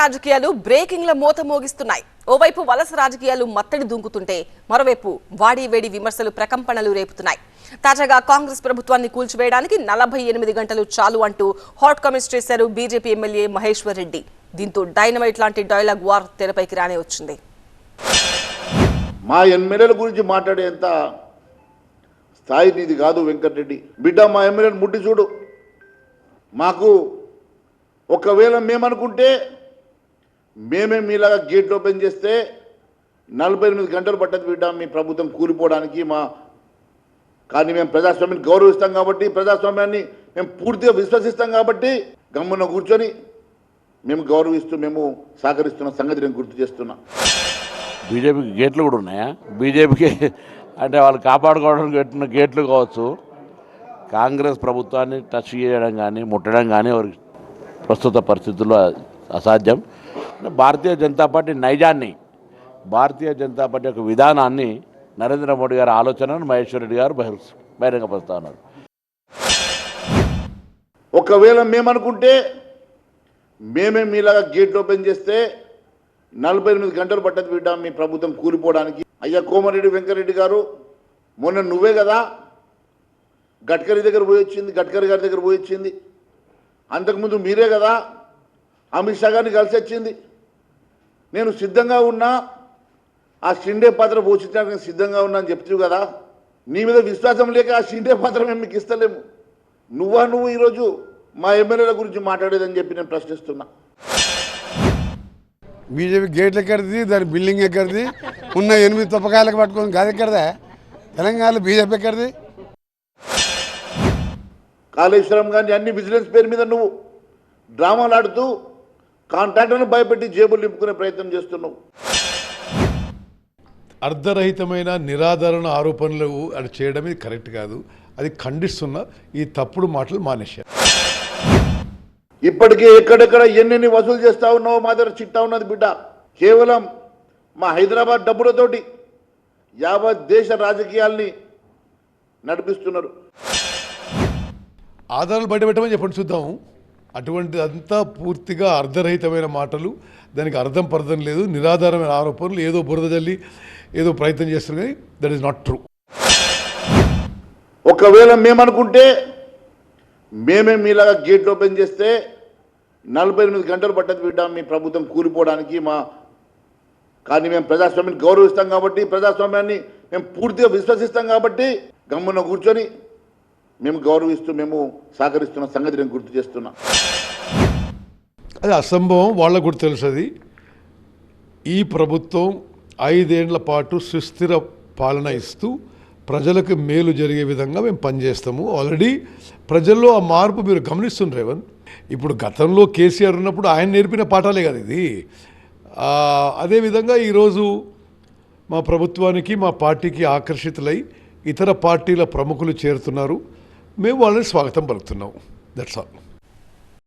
రాజకీయాలు బ్రేకింగ్ల మూత మోగిస్తున్నాయి. ఓవైపు వలస రాజకీయాలు మత్తడి దుంకుతుంటే మరోవైపు వాడివేడి విమర్శలు ప్రకంపనలు రేపుతున్నాయి. తాజాగా కాంగ్రెస్ ప్రభుత్వాన్ని కూల్చివేయడానికి నలభై ఎనిమిది గంటలు చాలు అంటూ హాట్ కామెంట్స్ చేశారు బీజేపీ ఎమ్మెల్యే మహేశ్వర్ రెడ్డి. దీంతో డైనమైట్ లాంటి డైలాగ్ వార్ తెరపైకి రానే వచ్చింది మా ఎమ్మెల్యేల గురించి మాట్లాడేంత స్థాయి నీది కాదు వెంకటరెడ్డి. బిడ్డ మా ఎమ్మెల్యేని ముట్టి చూడు. మాకు ఒకవేళ మేమనుకుంటే మేమే మీలాగా గేట్ ఓపెన్ చేస్తే నలభై ఎనిమిది గంటలు పట్టదు బిడ్డ మీ ప్రభుత్వం కూలిపోవడానికి మా కానీ మేము ప్రజాస్వామ్యాన్ని గౌరవిస్తాం కాబట్టి ప్రజాస్వామ్యాన్ని మేము పూర్తిగా విశ్వసిస్తాం కాబట్టి గమ్మున కూర్చొని మేము గౌరవిస్తూ మేము సహకరిస్తున్న సంగతి నేను గుర్తు చేస్తున్నా. బీజేపీకి గేట్లు కూడా ఉన్నాయా? బీజేపీకి అంటే వాళ్ళు కాపాడుకోవడానికి పెట్టిన గేట్లు కావచ్చు. కాంగ్రెస్ ప్రభుత్వాన్ని టచ్ చేయడం కానీ ముట్టడం కానీ వారికి ప్రస్తుత పరిస్థితుల్లో అసాధ్యం. భారతీయ జనతా పార్టీ నైజాన్ని భారతీయ జనతా పార్టీ యొక్క విధానాన్ని నరేంద్ర మోడీ గారి ఆలోచనను మహేశ్వర్ రెడ్డి గారు బహిర్ బహిరంగపరుస్తా ఉన్నారు. ఒకవేళ మేమనుకుంటే మేమే మీలాగా గేట్ ఓపెన్ చేస్తే నలభై ఎనిమిది గంటలు పట్టదు బిడ్డ మీ ప్రభుత్వం కూలిపోవడానికి. అయ్యా కోమరెడ్డి వెంకరెడ్డి గారు మొన్న నువ్వే కదా గడ్కరీ దగ్గర పోయి వచ్చింది గడ్కరీ గారి దగ్గర పోయి వచ్చింది. అంతకుముందు మీరే కదా అమిత్ షా గారిని కలిసి వచ్చింది. నేను సిద్ధంగా ఉన్నా ఆ షిండే పాత్ర పోషించడానికి సిద్ధంగా ఉన్నా అని చెప్తూ కదా. నీ మీద విశ్వాసం లేక ఆ షిండే పాత్ర మేము మీకు ఇస్తలేము. నువ్వా నువ్వు ఈరోజు మా ఎమ్మెల్యేల గురించి మాట్లాడేదని చెప్పి నేను ప్రశ్నిస్తున్నా. బీజేపీ గేట్లు ఎక్కడిది? దాని బిల్డింగ్ ఎక్కడిది? ఉన్న ఎనిమిది తప్పకాయలకు పట్టుకొని గది ఎక్కడదా? తెలంగాణలో బీజేపీ ఎక్కడిది? కాళేశ్వరం కానీ అన్ని విజిలెన్స్ పేరు మీద నువ్వు డ్రామాలు ఆడుతూ కాంట్రాక్టర్ను భయపెట్టి జేబులు నింపుకునే ప్రయత్నం చేస్తున్నావు. అర్ధరహితమైన నిరాధారణ ఆరోపణలు అది చేయడం ఇది కరెక్ట్ కాదు. అది ఖండిస్తున్న ఈ తప్పుడు మాటలు మానేశారు. ఇప్పటికే ఎక్కడెక్కడ ఎన్నెన్ని వసూలు చేస్తా ఉన్నావో మా దగ్గర చిట్టా ఉన్నది బిడ్డ. కేవలం మా హైదరాబాద్ డబ్బులతోటి యావత్ దేశ రాజకీయాల్ని నడిపిస్తున్నారు. ఆధారాలు బయటపెట్టమని చెప్పండి చూద్దాం. అటువంటిది అంతా పూర్తిగా అర్ధరహితమైన మాటలు. దానికి అర్థం పర్థం లేదు నిరాధారమైన ఆరోపణలు ఏదో బురద జల్లి ఏదో ప్రయత్నం చేస్తారు కానీ దట్ ఈస్ నాట్ ట్రూ ఒకవేళ మేమనుకుంటే మేమే మీలాగా గేట్లు ఓపెన్ చేస్తే నలభై ఎనిమిది గంటలు పట్టదు బిడ్డ మీ ప్రభుత్వం కూలిపోవడానికి మా కానీ మేము ప్రజాస్వామ్యాన్ని గౌరవిస్తాం కాబట్టి ప్రజాస్వామ్యాన్ని మేము పూర్తిగా విశ్వసిస్తాం కాబట్టి గమ్మున కూర్చొని మేము గౌరవిస్తూ మేము సహకరిస్తున్న సంగతి నేను గుర్తు చేస్తున్నా. అది అసంభవం వాళ్ళకు కూడా తెలుసు అది ఈ ప్రభుత్వం ఐదేండ్ల పాటు సుస్థిర పాలన ఇస్తూ ప్రజలకు మేలు జరిగే విధంగా మేము పనిచేస్తాము. ఆల్రెడీ ప్రజల్లో ఆ మార్పు మీరు గమనిస్తున్నారు రేవంత్ ఇప్పుడు గతంలో కేసీఆర్ ఉన్నప్పుడు ఆయన నేర్పిన పాఠాలే కదా ఇది. అదేవిధంగా ఈరోజు మా ప్రభుత్వానికి మా పార్టీకి ఆకర్షితులై ఇతర పార్టీల ప్రముఖులు చేరుతున్నారు. మేము వాళ్ళని స్వాగతం పలుకుతున్నాం. That's all